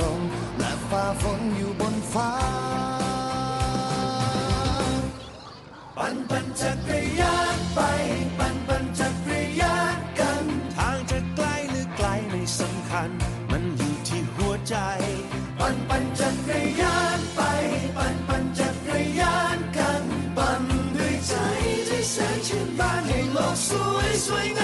ลมและฟ้าฝนอยู่บนฟ้า ปั่นปันจะกรยานไป ปั่นปันจะกรยานกัน ทางจะใกล้หรือไกลไม่สำคัญ มันอยู่ที่หัวใจ ปั่นปันจะกรยานไป ปั่นปันจะกรยานกัน ปั่นด้วยใจที่แสนชื่นบานให้โลกสวยสวยงาม